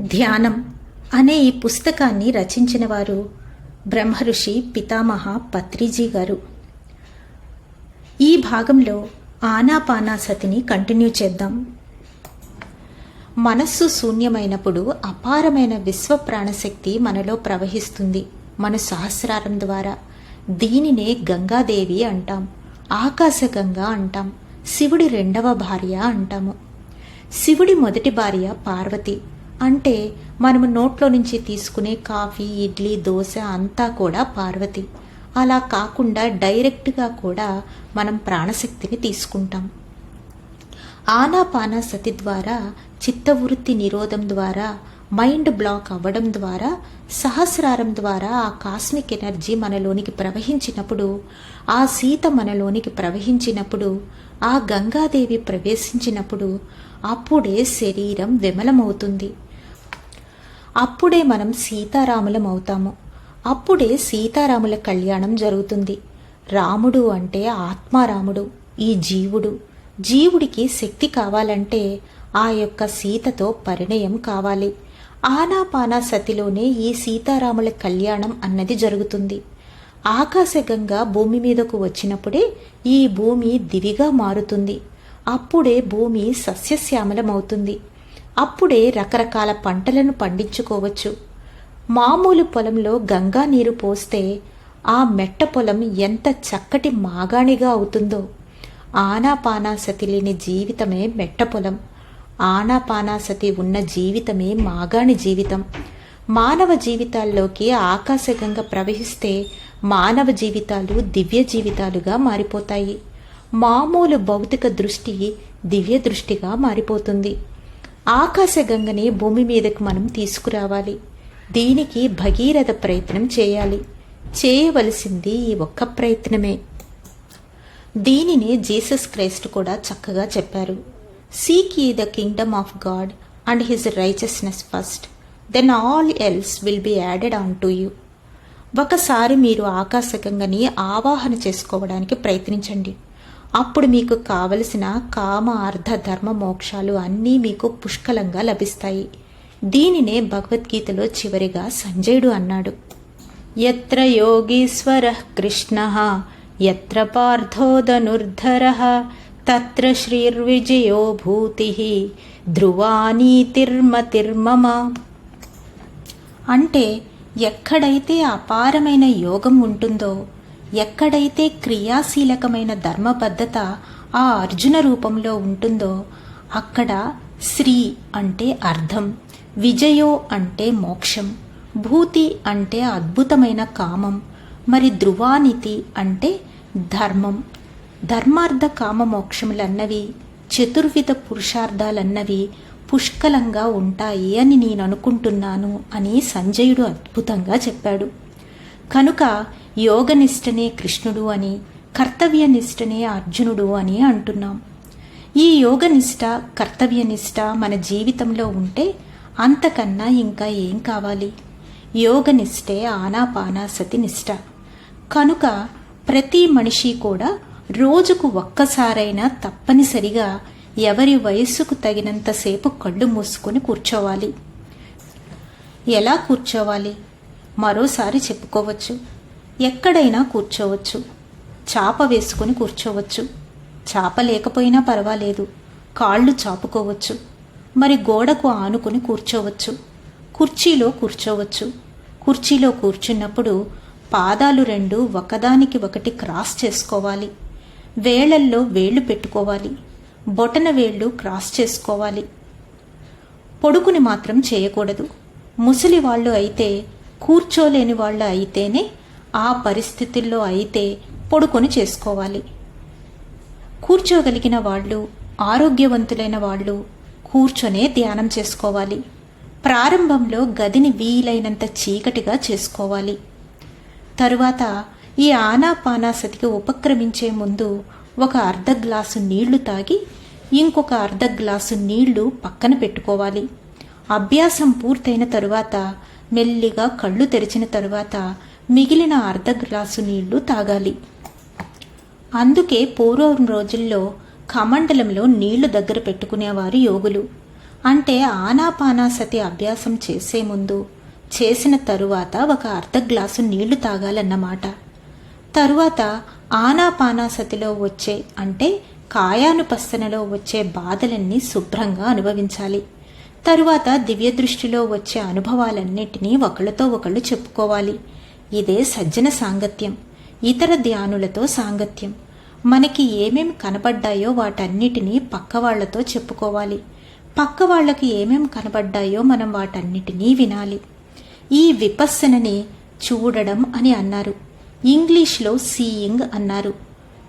ధ్యానం అనే ఈ పుస్తకాన్ని రచించిన వారు బ్రహ్మఋషి పితామహ పత్రిజీ గారు. ఈ భాగంలో ఆనాపానాసతిని కంటిన్యూ చేద్దాం. మనస్సు శూన్యమైనప్పుడు అపారమైన విశ్వ ప్రాణశక్తి మనలో ప్రవహిస్తుంది. మన సహస్రారం ద్వారా దీనినే గంగాదేవి అంటాం. ఆకాశగంగా అంటాం. శివుడి రెండవ భార్య అంటాము. శివుడి మొదటి భార్య పార్వతి. అంటే మనము నోట్లో నుంచి తీసుకునే కాఫీ ఇడ్లీ దోశ అంతా కూడా పార్వతి. అలా కాకుండా డైరెక్ట్గా కూడా మనం ప్రాణశక్తిని తీసుకుంటాం. ఆనాపానాసతి ద్వారా చిత్తవృత్తి నిరోధం ద్వారా మైండ్ బ్లాక్ అవ్వడం ద్వారా సహస్రారం ద్వారా ఆ కాస్మిక్ ఎనర్జీ మనలోనికి ప్రవహించినప్పుడు ఆ సీత మనలోనికి ప్రవహించినప్పుడు ఆ గంగాదేవి ప్రవేశించినప్పుడు అప్పుడే శరీరం విమలమవుతుంది. అప్పుడే మనం సీతారాములం అవుతాము. అప్పుడే సీతారాముల కళ్యాణం జరుగుతుంది. రాముడు అంటే ఆత్మారాముడు ఈ జీవుడు. జీవుడికి శక్తి కావాలంటే ఆ యొక్క సీతతో పరిణయం కావాలి. ఆనాపానా సతిలోనే ఈ సీతారాముల కళ్యాణం అన్నది జరుగుతుంది. ఆకాశగంగా భూమి మీదకు వచ్చినప్పుడే ఈ భూమి దివిగా మారుతుంది. అప్పుడే భూమి సస్యశ్యామలమవుతుంది. అప్పుడే రకరకాల పంటలను పండించుకోవచ్చు. మామూలు పొలంలో గంగా నీరు పోస్తే ఆ మెట్ట పొలం ఎంత చక్కటి మాగాణిగా అవుతుందో. ఆనాపానాసతి లేని జీవితమే మెట్ట పొలం. ఆనాపానాసతి ఉన్న జీవితమే మాగాణి జీవితం. మానవ జీవితాల్లోకి ఆకాశగంగా ప్రవహిస్తే మానవ జీవితాలు దివ్య జీవితాలుగా మారిపోతాయి. మామూలు భౌతిక దృష్టి దివ్య దృష్టిగా మారిపోతుంది. ఆకాశగంగని భూమి మీదకు మనం తీసుకురావాలి. దీనికి భగీరథ ప్రయత్నం చేయాలి. చేయవలసింది ఈ ఒక్క ప్రయత్నమే. దీనిని జీసస్ క్రైస్ట్ కూడా చక్కగా చెప్పారు. Seek ye the kingdom of God and his righteousness first then all else will be added on to you ఒకసారి మీరు ఆకాశగంగని ఆవాహన చేసుకోవడానికి ప్రయత్నించండి. అప్పుడు మీకు కావలసిన కామ అర్ధ ధర్మ మోక్షాలు అన్నీ మీకు పుష్కలంగా లభిస్తాయి. దీనినే భగవద్గీతలో చివరిగా సంజయుడు అన్నాడు. ఎత్ర యోగీశ్వర కృష్ణ ఎత్ర పార్థోదనుర్ధర తత్ర శ్రీర్విజయో భూతి ధ్రువానీతిర్మతిర్మమ. అంటే ఎక్కడైతే అపారమైన యోగం ఉంటుందో ఎక్కడైతే క్రియాశీలకమైన ధర్మబద్ధత ఆ అర్జున రూపంలో ఉంటుందో అక్కడ శ్రీ అంటే అర్థం విజయో అంటే మోక్షం భూతి అంటే అద్భుతమైన కామం మరి ధ్రువానితి అంటే ధర్మం. ధర్మార్థ కామ మోక్షములన్నవి చతుర్విధ పురుషార్థాలన్నవి పుష్కలంగా ఉంటాయి అని నేను అనుకుంటున్నాను అని సంజయుడు అద్భుతంగా చెప్పాడు. కనుక యోగనిష్టనే కృష్ణుడు అని కర్తవ్యనిష్టనే అర్జునుడు అని అంటున్నాం. ఈ యోగనిష్ట కర్తవ్యనిష్ట మన జీవితంలో ఉంటే అంతకన్నా ఇంకా ఏం కావాలి? యోగనిష్టే ఆనాపానాసతి నిష్ట కనుక ప్రతి మనిషి కూడా రోజుకు ఒక్కసారైనా తప్పనిసరిగా ఎవరి వయస్సుకు తగినంతసేపు కళ్ళు మూసుకొని కూర్చోవాలి. ఎలా కూర్చోవాలి? మరోసారి చెప్పుకోవచ్చు. ఎక్కడైనా కూర్చోవచ్చు. చాప వేసుకొని కూర్చోవచ్చు. చాప లేకపోయినా పర్వాలేదు. కాళ్ళు చాపుకోవచ్చు. మరి గోడకు ఆనుకుని కూర్చోవచ్చు. కుర్చీలో కూర్చోవచ్చు. కుర్చీలో కూర్చున్నప్పుడు పాదాలు రెండు ఒకదానికి ఒకటి క్రాస్ చేసుకోవాలి. వేళ్ళల్లో వేళ్ళు పెట్టుకోవాలి. బొటన వేళ్ళు క్రాస్ చేసుకోవాలి. పొడుకుని మాత్రం చేయకూడదు. ముసలి వాళ్ళు అయితే కూర్చోలేని వాళ్ళు అయితేనే ఆ పరిస్థితుల్లో అయితే పొడుకొని చేసుకోవాలి. కూర్చోగలిగిన వాళ్ళు ఆరోగ్యవంతులైన వాళ్ళు కూర్చొనే ధ్యానం చేసుకోవాలి. ప్రారంభంలో గదిని వీలైనంత చీకటిగా చేసుకోవాలి. తరువాత ఈ ఆనాపానాసతికి ఉపక్రమించే ముందు ఒక అర్ధ గ్లాసు నీళ్ళు తాగి ఇంకొక అర్ధ గ్లాసు నీళ్ళు పక్కన పెట్టుకోవాలి. అభ్యాసం పూర్తయిన తరువాత మెల్లిగా కళ్ళు తెరిచిన తరువాత మిగిలిన అర్ధ గ్లాసు నీళ్ళు తాగాలి. అందుకే పూర్వం రోజుల్లో కమండలంలో నీళ్ళు దగ్గర పెట్టుకునేవారు యోగులు. అంటే ఆనాపానాసతి అభ్యాసం చేసే ముందు చేసిన తరువాత ఒక అర్ధ గ్లాసు నీళ్ళు తాగాలన్నమాట. తరువాత ఆనాపానాసతిలో వచ్చే అంటే కాయానుపస్తనలో వచ్చే బాధలన్నీ శుభ్రంగా అనుభవించాలి. తరువాత దివ్య దృష్టిలో వచ్చే అనుభవాలన్నిటినీ ఒకళ్ళతో ఒకళ్ళు చెప్పుకోవాలి. ఇదే సజ్జన సాంగత్యం ఇతర ధ్యానులతో సాంగత్యం. మనకి ఏమేం కనబడ్డాయో వాటన్నిటినీ పక్కవాళ్ళతో చెప్పుకోవాలి. పక్క ఏమేం ఏమేమి కనబడ్డాయో మనం వాటన్నిటినీ వినాలి. ఈ విపస్సనని చూడడం అని అన్నారు. ఇంగ్లీష్లో సీయింగ్ అన్నారు.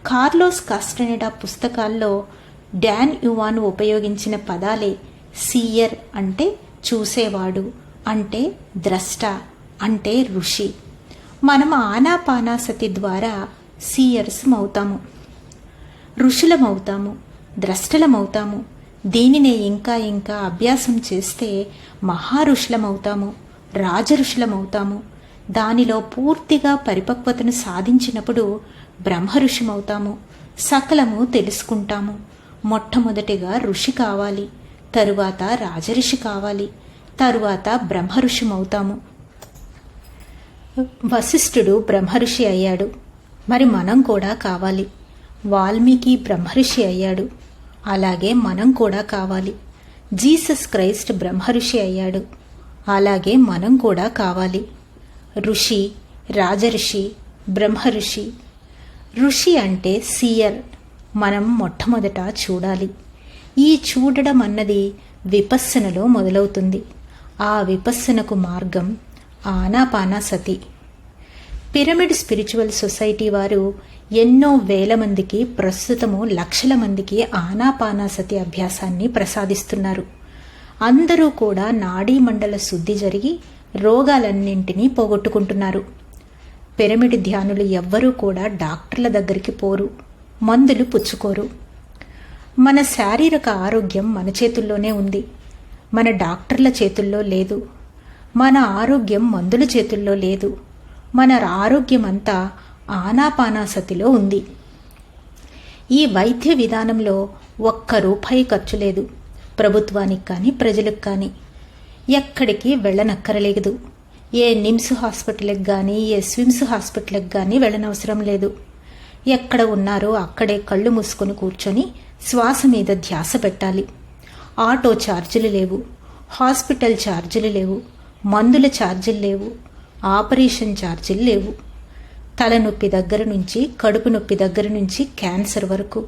కార్లోస్ కాస్టనెడా పుస్తకాల్లో డాన్ యువాన్ ఉపయోగించిన పదాలే సీయర్ అంటే చూసేవాడు అంటే ద్రష్ట అంటే ఋషి. మనం ఆనాపానాసతి ద్వారా సీయర్స్ అవుతాము ఋషులమవుతాము ద్రష్టలమవుతాము. దీనినే ఇంకా ఇంకా అభ్యాసం చేస్తే మహారుషులమవుతాము రాజఋషులమవుతాము. దానిలో పూర్తిగా పరిపక్వతను సాధించినప్పుడు బ్రహ్మఋషిమవుతాము. సకలము తెలుసుకుంటాము. మొట్టమొదటిగా ఋషి కావాలి తరువాత రాజఋషి కావాలి తరువాత బ్రహ్మఋషిమవుతాము. వశిష్ఠుడు బ్రహ్మర్షి అయ్యాడు. మరి మనం కూడా కావాలి. వాల్మీకి బ్రహ్మర్షి అయ్యాడు. అలాగే మనం కూడా కావాలి. జీసస్ క్రైస్ట్ బ్రహ్మర్షి అయ్యాడు. అలాగే మనం కూడా కావాలి. ఋషి రాజర్షి బ్రహ్మర్షి. ఋషి అంటే సియర్. మనం మొట్టమొదట చూడాలి. ఈ చూడడం అన్నది విపస్సనలో మొదలవుతుంది. ఆ విపస్సనకు మార్గం ఆనాపానాసతి. పిరమిడ్ స్పిరిచువల్ సొసైటీ వారు ఎన్నో వేల మందికి ప్రస్తుతము లక్షల మందికి ఆనాపానాసతి అభ్యాసాన్ని ప్రసాదిస్తున్నారు. అందరూ కూడా నాడీ మండల శుద్ధి జరిగి రోగాలన్నింటినీ పోగొట్టుకుంటున్నారు. పిరమిడ్ ధ్యానులు ఎవ్వరూ కూడా డాక్టర్ల దగ్గరికి పోరు మందులు పుచ్చుకోరు. మన శారీరక ఆరోగ్యం మన చేతుల్లోనే ఉంది. మన డాక్టర్ల చేతుల్లో లేదు. మన ఆరోగ్యం మందుల చేతుల్లో లేదు. మన ఆరోగ్యం అంతా ఆనాపానాసతిలో ఉంది. ఈ వైద్య విధానంలో ఒక్క రూపాయి ఖర్చు లేదు. ప్రభుత్వానికి కానీ ప్రజలకు కానీ. ఎక్కడికి వెళ్ళనక్కరలేదు. ఏ నిమ్స్ హాస్పిటల్కి కానీ ఏ స్విమ్స్ హాస్పిటల్కి కానీ వెళ్ళనవసరం లేదు. ఎక్కడ ఉన్నారో అక్కడే కళ్ళు మూసుకొని కూర్చొని శ్వాస మీద ధ్యాస పెట్టాలి. ఆటో ఛార్జీలు లేవు. హాస్పిటల్ ఛార్జీలు లేవు. మందుల ఛార్జీలు లేవు ఆపరేషన్ ఛార్జీలు లేవు. తలనొప్పి దగ్గర నుంచి కడుపు నొప్పి దగ్గర నుంచి క్యాన్సర్ వరకు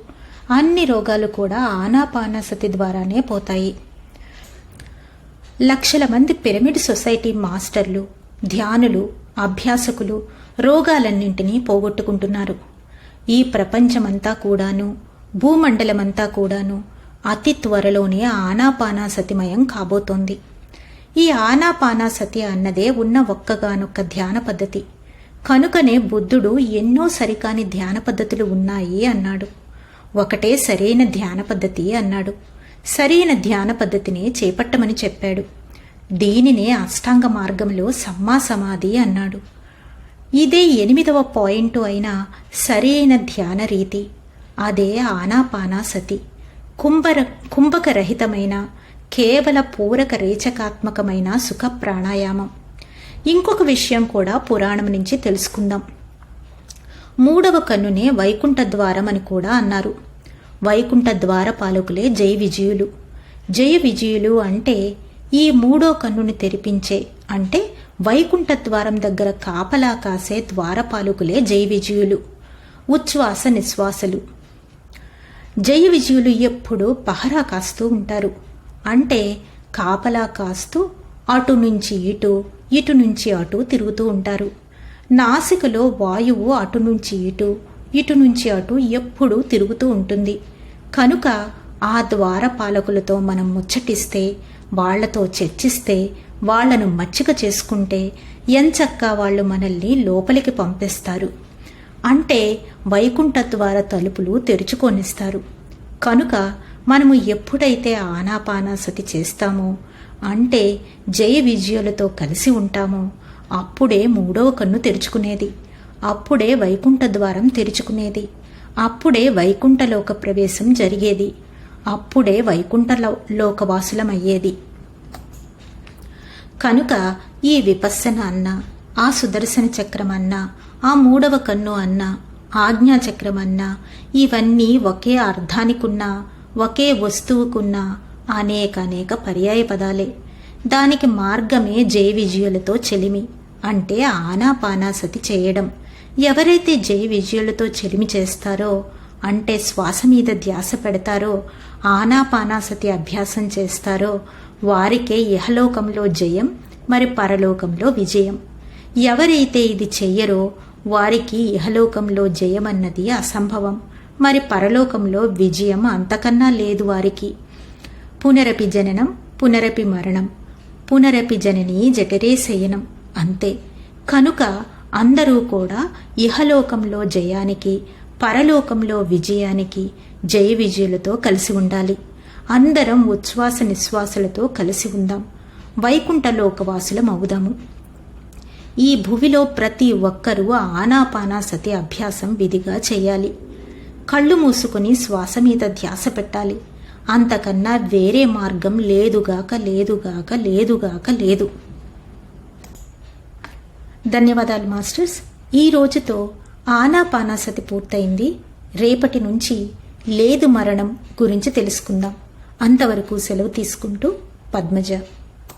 అన్ని రోగాలు కూడా ఆనాపానాసతి ద్వారానే పోతాయి. లక్షల మంది పిరమిడ్ సొసైటీ మాస్టర్లు ధ్యానులు అభ్యాసకులు రోగాలన్నింటినీ పోగొట్టుకుంటున్నారు. ఈ ప్రపంచమంతా కూడాను భూమండలమంతా కూడాను అతి త్వరలోనే ఆనాపానాసతిమయం కాబోతోంది. ఈ ఆనాపానాసతి అన్నదే ఉన్న ఒక్కగానొక్క ధ్యాన పద్ధతి. కనుకనే బుద్ధుడు ఎన్నో సరికాని ధ్యాన పద్ధతులు ఉన్నాయి అన్నాడు. ఒకటే సరైన ధ్యాన పద్ధతి అన్నాడు. సరైన ధ్యాన పద్ధతిని చేపట్టమని చెప్పాడు. దీనినే అష్టాంగ మార్గంలో సమ్మా సమాధి అన్నాడు. ఇదే ఎనిమిదవ పాయింట్ అయిన సరైన ధ్యాన రీతి. అదే ఆనాపానాసతి కుంభర కుంభకరహితమైన కేవల పూరక రేచకాత్మకమైన సుఖ ప్రాణాయామం. ఇంకొక విషయం కూడా పురాణం నుంచి తెలుసుకుందాం. మూడవ కన్నునే వైకుంఠ ద్వారం అని కూడా అన్నారు. వైకుంఠ ద్వార పాలకులే జై విజయులు. జయ విజయులు అంటే ఈ మూడో కన్నుని తెరిపించే అంటే వైకుంఠ ద్వారం దగ్గర కాపలా కాసే ద్వారపాలకులే జై విజయులు. ఉచ్ఛ్వాస నిశ్వాసలు. జయ విజయులు ఎప్పుడూ పహరా కాస్తూ ఉంటారు. అంటే కాపలా కాస్తూ అటు నుంచి ఇటు ఇటు నుంచి అటు తిరుగుతూ ఉంటారు. నాసికలో వాయువు అటు నుంచి ఇటు ఇటు నుంచి అటు ఎప్పుడూ తిరుగుతూ ఉంటుంది. కనుక ఆ ద్వారపాలకులతో మనం ముచ్చటిస్తే వాళ్ళతో చర్చిస్తే వాళ్ళను మచ్చిక చేసుకుంటే ఎంచక్కా వాళ్ళు మనల్ని లోపలికి పంపిస్తారు. అంటే వైకుంఠ ద్వార తలుపులు తెరుచుకొనిస్తారు. కనుక మనము ఎప్పుడైతే ఆనాపానాసతి చేస్తామో అంటే జయ విజయులతో కలిసి ఉంటామో అప్పుడే మూడవ కన్ను తెరుచుకునేది. అప్పుడే వైకుంఠ ద్వారం తెరుచుకునేది. అప్పుడే వైకుంఠలోక ప్రవేశం జరిగేది. అప్పుడే వైకుంఠ లోకవాసులమయ్యేది. కనుక ఈ విపస్సన అన్న ఆ సుదర్శన చక్రం అన్న ఆ మూడవ కన్ను అన్న ఆజ్ఞా చక్రం అన్న ఇవన్నీ ఒకే అర్థానికున్నా ఒకే వస్తువుకున్న అనేక అనేక పర్యాయ పదాలే. దానికి మార్గమే జయ విజయులతో చెలిమి. అంటే ఆనాపానాసతి చేయడం. ఎవరైతే జయ విజయులతో చెలిమి చేస్తారో అంటే శ్వాస మీద ధ్యాస పెడతారో ఆనాపానాసతి అభ్యాసం చేస్తారో వారికే ఇహలోకంలో జయం మరి పరలోకంలో విజయం. ఎవరైతే ఇది చెయ్యరో వారికి ఇహలోకంలో జయమన్నది అసంభవం. మరి పరలోకంలో విజయం అంతకన్నా లేదు వారికి. పునరపి జననం పునరపి మరణం పునరపి జనని జఠరే శయనం అంతే. కనుక అందరూ కూడా ఇహలోకంలో జయానికి పరలోకంలో విజయానికి జయ విజయులతో కలిసి ఉండాలి. అందరం ఉచ్ఛ్వాస నిశ్వాసలతో కలిసి ఉందాం. వైకుంఠ లోకవాసులం అవుదాము. ఈ భువిలో ప్రతి ఒక్కరూ ఆనాపానాసతి అభ్యాసం విధిగా చేయాలి. కళ్ళు మూసుకుని శ్వాస మీద ధ్యాస పెట్టాలి. అంతకన్నా వేరే మార్గం లేదుగాక లేదుగాక లేదుగాక లేదు. ధన్యవాదాలు మాస్టర్స్. ఈ రోజుతో ఆనాపానాసతి పూర్తయింది. రేపటి నుంచి లేదు మరణం గురించి తెలుసుకుందాం. అంతవరకు సెలవు తీసుకుంటూ పద్మజ.